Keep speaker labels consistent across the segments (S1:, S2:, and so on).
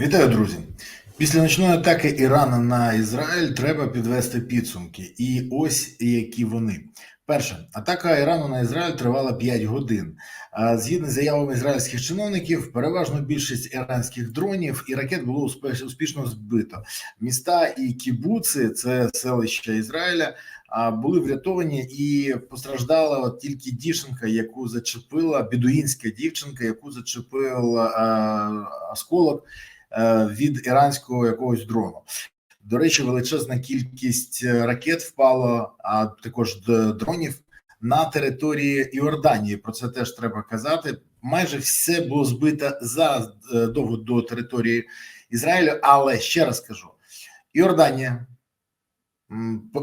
S1: Вітаю, друзі! Після ночної атаки Ірану на Ізраїль треба підвести підсумки. І ось які вони. Перше, атака Ірану на Ізраїль тривала 5 годин. Згідно з заявами ізраїльських чиновників, переважно більшість іранських дронів і ракет було успішно збито. Міста і кібуци, це селища Ізраїля, були врятовані і постраждала от тільки дівчинка, яку зачепила бідуїнська дівчинка, яку зачепив а, осколок від іранського якогось дрону. До речі, величезна кількість е, ракет впало, а також дронів на території Іорданії. Про це теж треба казати. Майже все було збито за е, довго до території Ізраїлю. Але ще раз кажу: Іорданія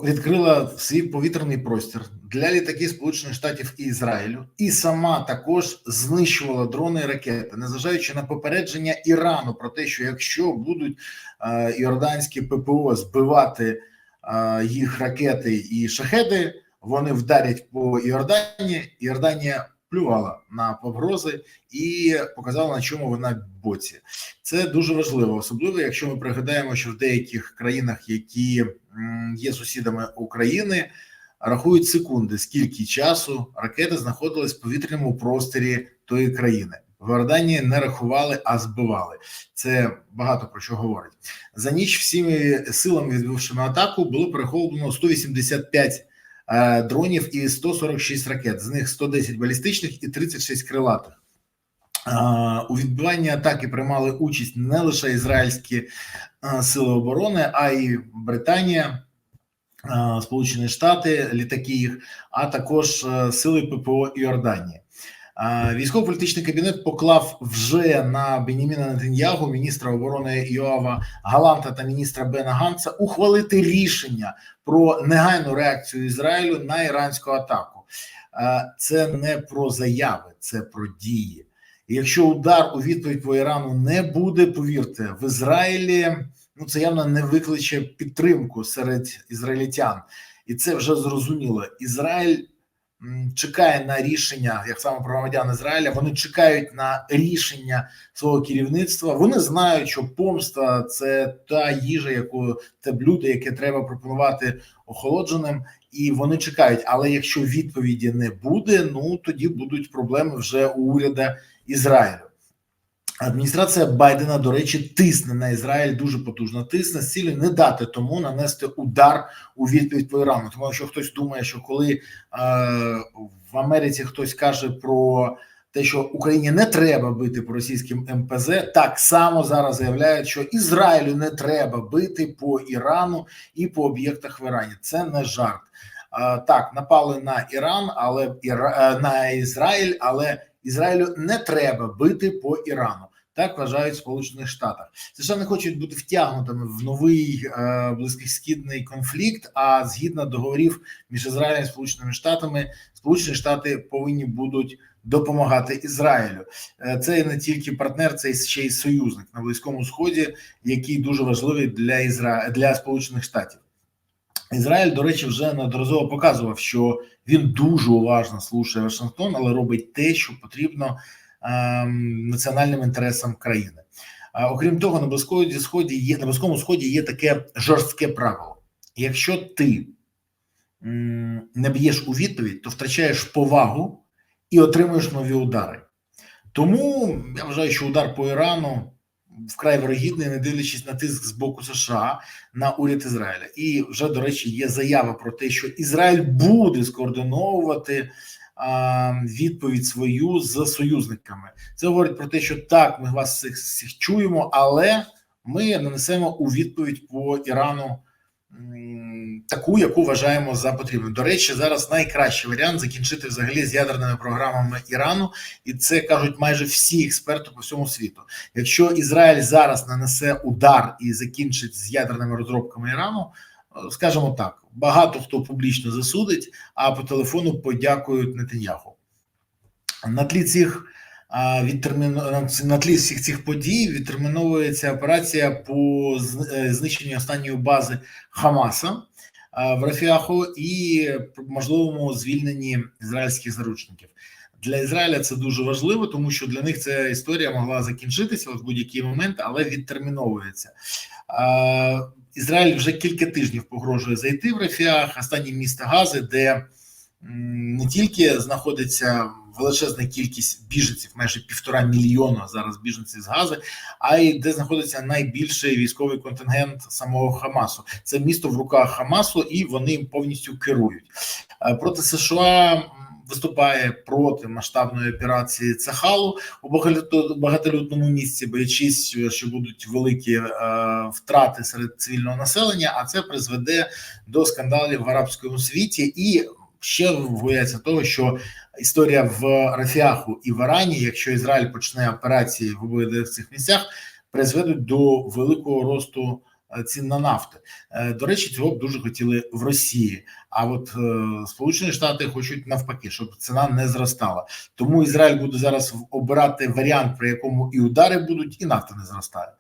S1: відкрила свій повітряний простір для літаків Сполучених Штатів і Ізраїлю, і сама також знищувала дрони і ракети, незважаючи на попередження Ірану про те, що якщо будуть е, іорданські ППО збивати е, їх ракети і шахеди, вони вдарять по Іорданії. Іорданія плювала на погрози і показала на чому вона боці. Це дуже важливо, особливо якщо ми пригадаємо, що в деяких країнах, які є сусідами України, рахують секунди, скільки часу ракети знаходились в повітряному просторі тої країни. В Іорданії не рахували, а збивали. Це багато про що говорить. За ніч всіми силами, відбившими атаку, було перехоплено 185 е, дронів і 146 ракет. З них 110 балістичних і 36 крилатих. Е, У відбиванні атаки приймали участь не лише ізраїльські е, сили оборони, а й Британія, е, Сполучені Штати, літаки їх, а також е, сили ППО Іорданії. Військово-політичний кабінет поклав вже на Беніміна Нетаньягу, міністра оборони Йоава Галанта та міністра Бена Ганца ухвалити рішення про негайну реакцію Ізраїлю на іранську атаку. Це не про заяви, це про дії. Якщо удар у відповідь по Ірану не буде, повірте, в Ізраїлі ну це явно не викличе підтримку серед ізраїльтян, і це вже зрозуміло. Ізраїль чекає на рішення, як саме про громадян Ізраїля. Вони чекають на рішення свого керівництва. Вони знають, що помста це та їжа, яку те блюдо, яке треба пропонувати охолодженим, і вони чекають. Але якщо відповіді не буде, ну тоді будуть проблеми вже у уряда Ізраїлю. Адміністрація Байдена, до речі, тисне на Ізраїль дуже потужно. Тисне з цілею не дати тому нанести удар у відповідь по Ірану. Тому що хтось думає, що коли е, в Америці хтось каже про те, що Україні не треба бити по російським МПЗ, так само зараз заявляють, що Ізраїлю не треба бити по Ірану і по об'єктах в Ірані. Це не жарт. Е, так, напали на Іран, але Іра... е, на Ізраїль, але Ізраїлю не треба бити по Ірану. Так вважають Сполучених Штатах. США не хочуть бути втягнутими в новий е, близькосхідний конфлікт. А згідно договорів між Ізраїлем і Сполученими Штатами, Сполучені Штати повинні будуть допомагати Ізраїлю. Е, це не тільки партнер, це ще й союзник на близькому сході, який дуже важливий для Ізра... для Сполучених Штатів. Ізраїль, до речі, вже неодноразово показував, що він дуже уважно слушає Вашингтон, але робить те, що потрібно ем, національним інтересам країни. А, окрім того, на близькому сході є на близькому сході є таке жорстке правило: якщо ти м, не б'єш у відповідь, то втрачаєш повагу і отримуєш нові удари. Тому я вважаю, що удар по Ірану вкрай вирогідний, не дивлячись на тиск з боку США на уряд Ізраїля. І вже до речі, є заява про те, що Ізраїль буде скоординовувати відповідь свою з союзниками. Це говорить про те, що так, ми вас всіх, всіх чуємо, але ми нанесемо у відповідь по Ірану. Таку, яку вважаємо за потрібну. До речі, зараз найкращий варіант закінчити взагалі з ядерними програмами Ірану, і це кажуть майже всі експерти по всьому світу. Якщо Ізраїль зараз нанесе удар і закінчить з ядерними розробками Ірану, е, скажімо так, багато хто публічно засудить, а по телефону подякують Нетаньяху. На тлі цих а, відтерміно на тлі всіх цих подій відтерміновується операція по е, знищенню останньої бази Хамаса в Рафіаху і можливому звільненні ізраїльських заручників. Для Ізраїля це дуже важливо, тому що для них ця історія могла закінчитися в будь-який момент, але відтерміновується. Ізраїль вже кілька тижнів погрожує зайти в Рафіах, останнє місто Гази, де не тільки знаходиться величезна кількість біженців, майже півтора мільйона зараз біженців з Гази, а й де знаходиться найбільший військовий контингент самого Хамасу. Це місто в руках Хамасу, і вони повністю керують проти США виступає проти масштабної операції Цахалу у багатолюдному місці, боячись, що будуть великі е, втрати серед цивільного населення, а це призведе до скандалів в арабському світі і. Ще бояться того, що історія в Рафіаху і в Ірані, якщо Ізраїль почне операції в обидвих цих місцях, призведуть до великого росту Е, цін на нафти. Е, до речі, цього б дуже хотіли в Росії. А от е, Сполучені Штати хочуть навпаки, щоб ціна не зростала. Тому Ізраїль буде зараз обирати варіант, при якому і удари будуть, і нафта не зростає.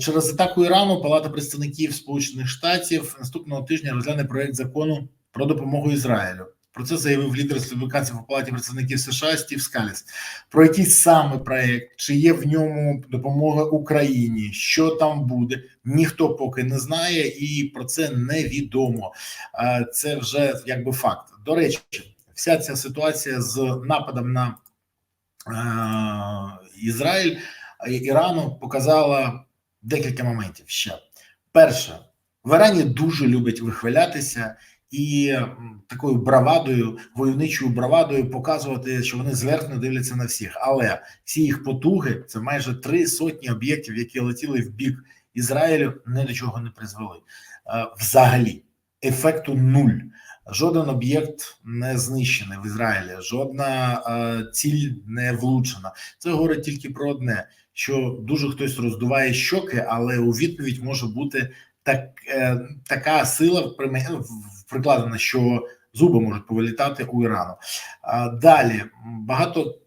S1: Через атаку Ірану Палата представників Сполучених Штатів наступного тижня розгляне проект закону про допомогу Ізраїлю. Про це заявив лідер республіканців у палаті представників США Стів Скаліс. Про який саме проект, чи є в ньому допомога Україні, що там буде, ніхто поки не знає, і про це невідомо. Це вже якби факт. До речі, вся ця ситуація з нападом на Ізраїль Ірану показала декілька моментів. Ще перше в Ірані дуже люблять вихвалятися і такою бравадою, войовничою бравадою показувати, що вони зверхно дивляться на всіх. Але всі їх потуги це майже три сотні об'єктів, які летіли в бік Ізраїлю, ні до чого не призвели. Е, взагалі, ефекту нуль. Жоден об'єкт не знищений в Ізраїлі, жодна е, ціль не влучена. Це говорить тільки про одне: що дуже хтось роздуває щоки, але у відповідь може бути так, е, така сила в прикладена, що зуби можуть повилітати у Ірану. Далі багато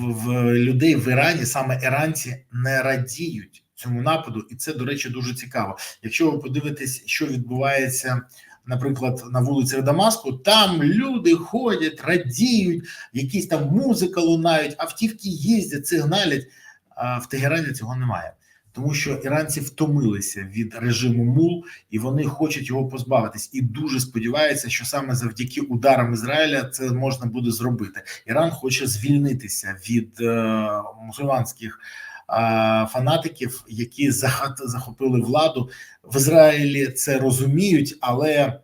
S1: в людей в Ірані, саме іранці, не радіють цьому нападу, і це, до речі, дуже цікаво. Якщо ви подивитесь, що відбувається. Наприклад, на вулиці Дамаску, там люди ходять, радіють, якісь там музика лунають, автівки їздять, сигналять. А в Тегерані цього немає тому що іранці втомилися від режиму МУЛ і вони хочуть його позбавитись, і дуже сподіваються, що саме завдяки ударам Ізраїля це можна буде зробити. Іран хоче звільнитися від е, мусульманських. Фанатиків, які захопили владу в Ізраїлі, це розуміють, але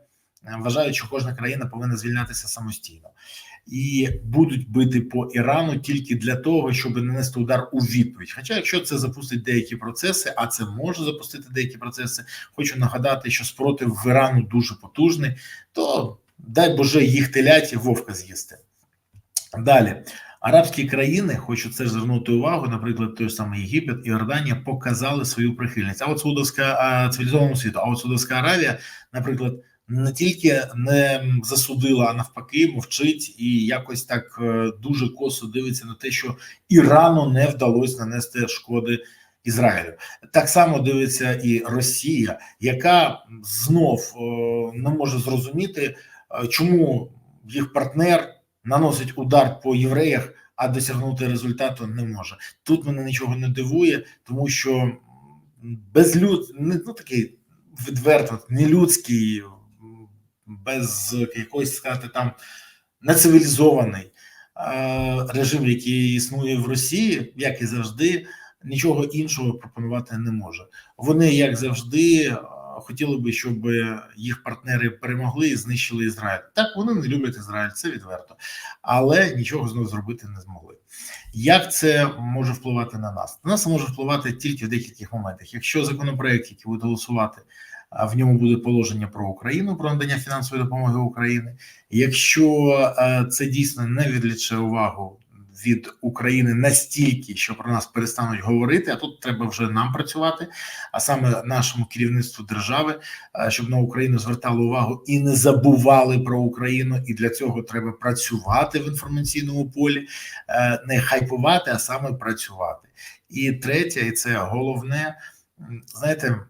S1: вважають, що кожна країна повинна звільнятися самостійно і будуть бити по Ірану тільки для того, щоб нанести удар у відповідь. Хоча, якщо це запустить деякі процеси, а це може запустити деякі процеси, хочу нагадати, що спротив в Ірану дуже потужний, то дай Боже їх теляті вовка з'їсти. Далі. Арабські країни, хочу це звернути увагу, наприклад, той самий Єгипет і Йорданія показали свою прихильність. А от Саудовська цивілізованому світу, а от Саудовська Аравія, наприклад, не тільки не засудила, а навпаки, мовчить і якось так е, дуже косо дивиться на те, що Ірану не вдалося нанести шкоди Ізраїлю. Так само дивиться і Росія, яка знов е, не може зрозуміти, е, чому їх партнер наносить удар по євреях, а досягнути результату не може. Тут мене нічого не дивує, тому що безлюд ну такий відверто нелюдський без якоїсь сказати там нецивілізований режим, який існує в Росії, як і завжди, нічого іншого пропонувати не може. Вони як завжди. Хотіли би, щоб їх партнери перемогли і знищили Ізраїль. Так вони не люблять Ізраїль, це відверто, але нічого знову зробити не змогли. Як це може впливати на нас? На нас може впливати тільки в декількох моментах. Якщо законопроект, який буде голосувати в ньому буде положення про Україну про надання фінансової допомоги Україні. Якщо е, це дійсно не відліче увагу від України настільки, що про нас перестануть говорити, а тут треба вже нам працювати, а саме нашому керівництву держави, е, щоб на Україну звертали увагу і не забували про Україну. І для цього треба працювати в інформаційному полі, е, не хайпувати, а саме працювати. І третє, і це головне, знаєте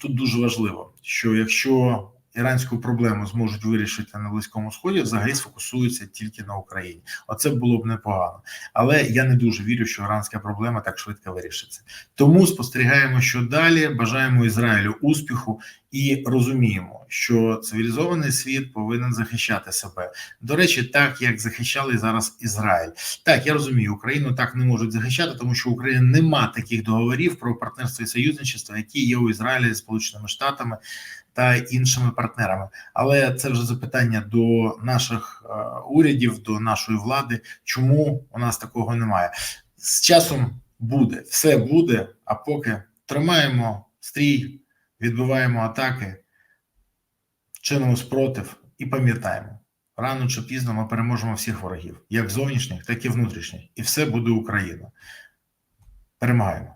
S1: тут дуже важливо, що якщо іранську проблему зможуть вирішити на Близькому Сході, взагалі сфокусуються тільки на Україні. Оце було б непогано. Але я не дуже вірю, що іранська проблема так швидко вирішиться. Тому спостерігаємо, що далі бажаємо Ізраїлю успіху і розуміємо, що цивілізований світ повинен захищати себе. До речі, так як захищали зараз Ізраїль. Так, я розумію, Україну так не можуть захищати, тому що Україна нема таких договорів про партнерство і союзничество, які є у Ізраїлі з Сполученими Штатами та іншими партнерами. Але це вже запитання до наших е, урядів, до нашої влади, чому у нас такого немає. З часом буде, все буде. А поки тримаємо стрій, відбиваємо атаки, чинимо спротив і пам'ятаємо. Рано чи пізно ми переможемо всіх ворогів, як зовнішніх, так і внутрішніх, і все буде Україна. Перемагаємо.